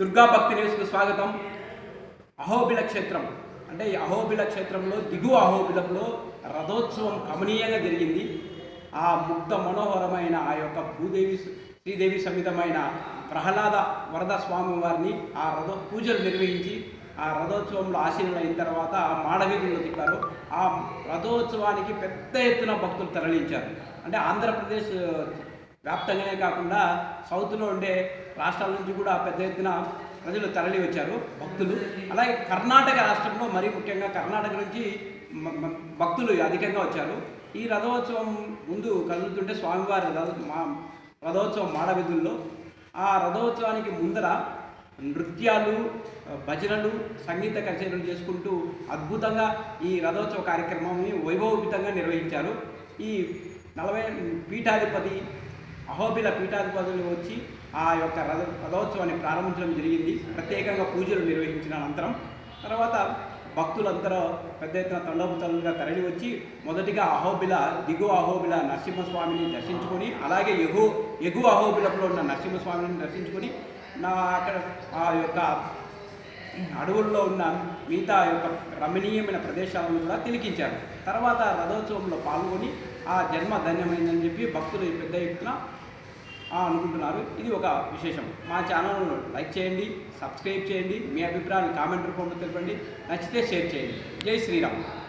దుర్గా భక్తి న్యూస్కు స్వాగతం. అహోబిల క్షేత్రం. అంటే ఈ అహోబిల క్షేత్రంలో దిగువ అహోబిలంలో రథోత్సవం కమనీయంగా జరిగింది. ఆ ముక్త మనోహరమైన ఆ యొక్క భూదేవి శ్రీదేవి సమితమైన ప్రహ్లాద వరద స్వామి వారిని ఆ రథ పూజలు నిర్వహించి ఆ రథోత్సవంలో ఆశీనులు అయిన తర్వాత ఆ మాడవీధుల్లో తిప్పారు. ఆ రథోత్సవానికి పెద్ద ఎత్తున భక్తులు తరలించారు. అంటే ఆంధ్రప్రదేశ్ వ్యాప్తంగానే కాకుండా సౌత్లో ఉండే రాష్ట్రాల నుంచి కూడా పెద్ద ఎత్తున ప్రజలు తరలి వచ్చారు భక్తులు. అలాగే కర్ణాటక రాష్ట్రంలో మరీ ముఖ్యంగా కర్ణాటక నుంచి భక్తులు అధికంగా వచ్చారు. ఈ రథోత్సవం ముందు కదులుతుంటే స్వామివారి రథ- మా రథోత్సవం మాడవిధుల్లో ఆ రథోత్సవానికి ముందర నృత్యాలు భజనలు సంగీత కచేరీలు చేసుకుంటూ అద్భుతంగా ఈ రథోత్సవ కార్యక్రమాన్ని వైభవోపితంగా నిర్వహించారు. ఈ నలభై పీఠాధిపతి అహోబిల పీఠాధిపతులు వచ్చి ఆ యొక్క రథ రథోత్సవాన్ని ప్రారంభించడం జరిగింది. ప్రత్యేకంగా పూజలు నిర్వహించిన అనంతరం తర్వాత భక్తులందరూ పెద్ద ఎత్తున తండోపతంగా తరలి వచ్చి మొదటిగా అహోబిల దిగువ అహోబిల నరసింహస్వామిని దర్శించుకొని అలాగే ఎగు ఎగువ అహోబిలలో ఉన్న నరసింహస్వామిని దర్శించుకొని నా అక్కడ ఆ యొక్క అడవుల్లో ఉన్న మిగతా యొక్క రమణీయమైన ప్రదేశాలను కూడా తిలికించారు. తర్వాత రథోత్సవంలో పాల్గొని ఆ జన్మ ధన్యమైందని చెప్పి భక్తులు పెద్ద ఎత్తున అనుకుంటున్నారు. ఇది ఒక విశేషం. మా ఛానల్ లైక్ చేయండి సబ్స్క్రైబ్ చేయండి. మీ అభిప్రాయాలు కామెంట్ రూపంలో తెలపండి. నచ్చితే షేర్ చేయండి. జై శ్రీరామ్.